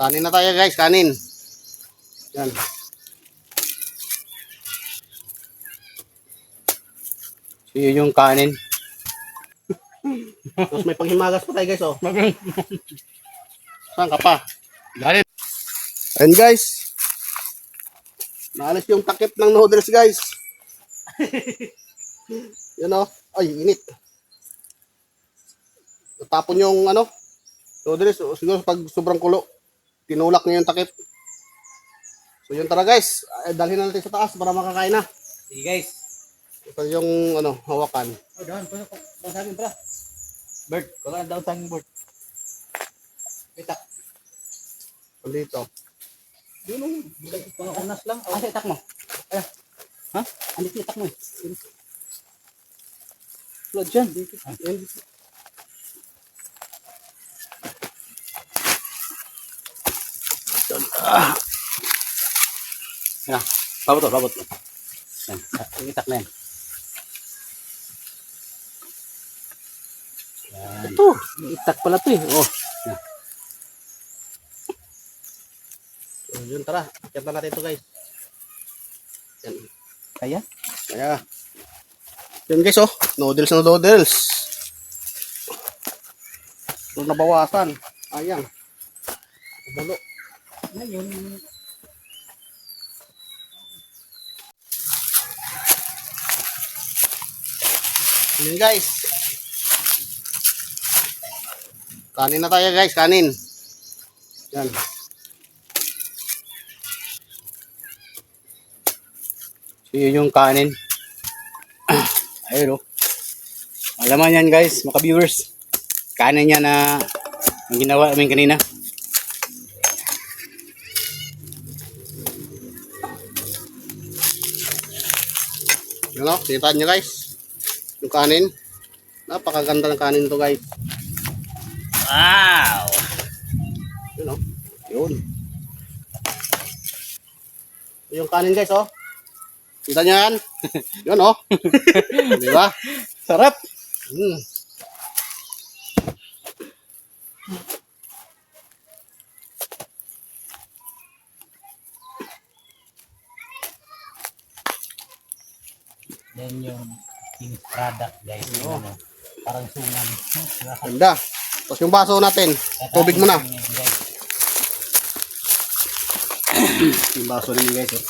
Kanin na tayo guys, kanin. Yan. So, yun yung kanin. Tapos may panghimagas pa tayo guys, oh. Saan ka pa? Galit. And guys, naalis yung takip ng noodles guys. Yan oh. Ay, init. Tapon yung ano, noodles. o Siguro pag sobrang kulo, tinulak niyo yung takip. So yun tara guys, Ay, dalhin na natin sa taas para makakain na. Sige guys. Ito yung ano, hawakan. Oh, dahan. Pasok. Pasagin pala. Bird. Kung daw sa bird. Itak. Dito. O. Mga unas lang. Ah, itak mo. Ayan. Ha? Andito itak mo eh. Flood dyan. Dito. Ayan. Yan. Babot to, babot. Yan. Itak na yan. Yan. Ito. Itak pala to eh. Oh. Yan. So, yun tara, ikat na natin ito guys. Yan. Kaya? Kaya. Yun guys oh, noodles na noodles. Ito nabawasan. Ayang. Bulo. Ngayon, Yun guys. Kanin na tayo guys, kanin. Yan. So, yun yung kanin. Ayun oh. Alaman yan guys, mga viewers. Kanin niya na ang ginawa namin kanina. Yun o, kita nyo guys. Yung kanin. Napakaganda ng kanin to guys. Wow! Yun o. Yun. Yung kanin guys oh. Kita nyo yan? Yun oh. Di ba? Sarap! Hmm. Yan yung finished product guys. Oo. Ano, parang suman. Ganda. Tapos yung baso natin. Tubig mo na. Yung baso rin guys oh.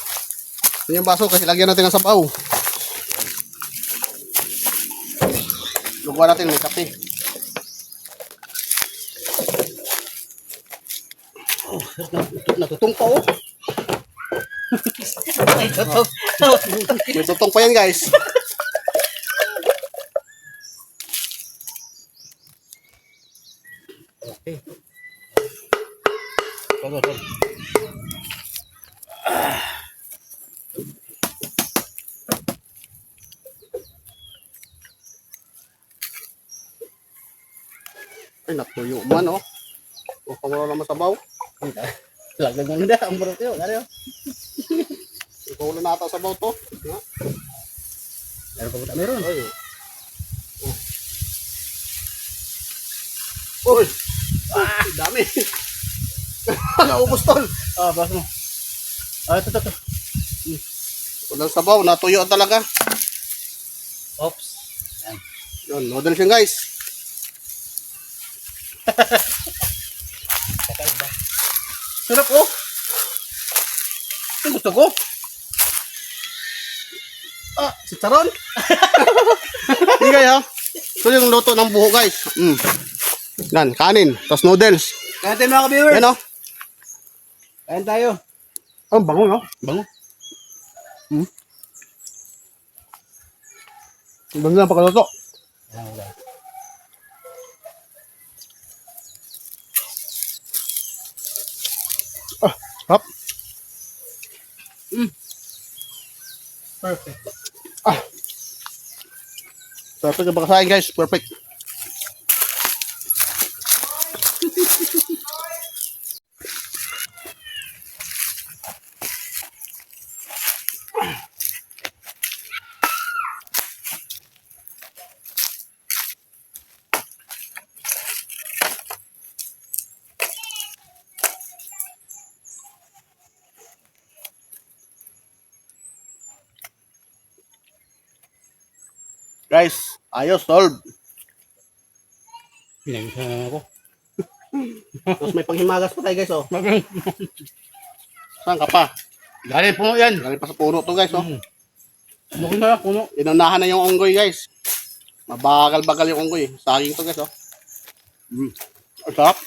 Ito yung baso kasi lagyan natin ng sabaw. Lugawan natin may kape. Oh, nat- natutong pa oh. Ay, totoo. May tutong pa yan guys. Okay. Todo, todo. Ay, natuyo man oh. O, kamuro naman sabaw. Lagang ganda. Ang burot yun. Ano yun? Ikaw na nata sabaw to. Ha? Meron pa ba? Meron. Ay. Oh. Uy! Ah, dami. Naubos tol. Ah, bas mo. Ah, ito, ito, ito. Walang sabaw, natuyo talaga. Oops. Yan. Yun, noodles yun guys. Sarap oh. Ito gusto ko. Ah, si Charon. Hindi kaya. Ito yung luto ng buho guys. Mm. Yan, kanin. Tapos noodles. Kaya tayo mga ka-viewers. Yan oh. Kain tayo. Ang bango no? Bango. Hmm? Ang Bango na pagkaluto. Yan, guys. Ah, hap. Perfect. Ah. Perfect yung pagkasain guys. Perfect. Guys, ayos, solve. Pinagsasabi ako. Tapos may panghimagas pa tayo guys, oh. Saan ka pa? Galing puno yan. Galing pa sa puno to guys, oh. Laki na lang, puno. Inunahan na yung unggoy guys. Mabagal-bagal yung unggoy. Saging to guys, oh. Mm. Ang sarap.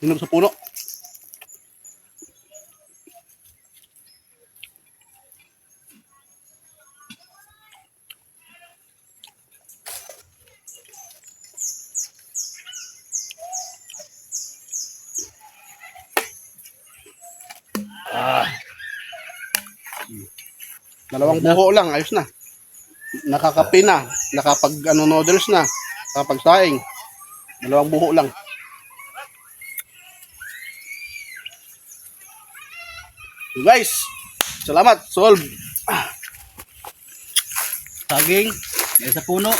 Inom sa puno. Dalawang buho lang, ayos na. Nakakape na, nakapag ano noodles na, nakapag saing. Dalawang buho lang. So guys, salamat, solve. Saging. Yan sa puno.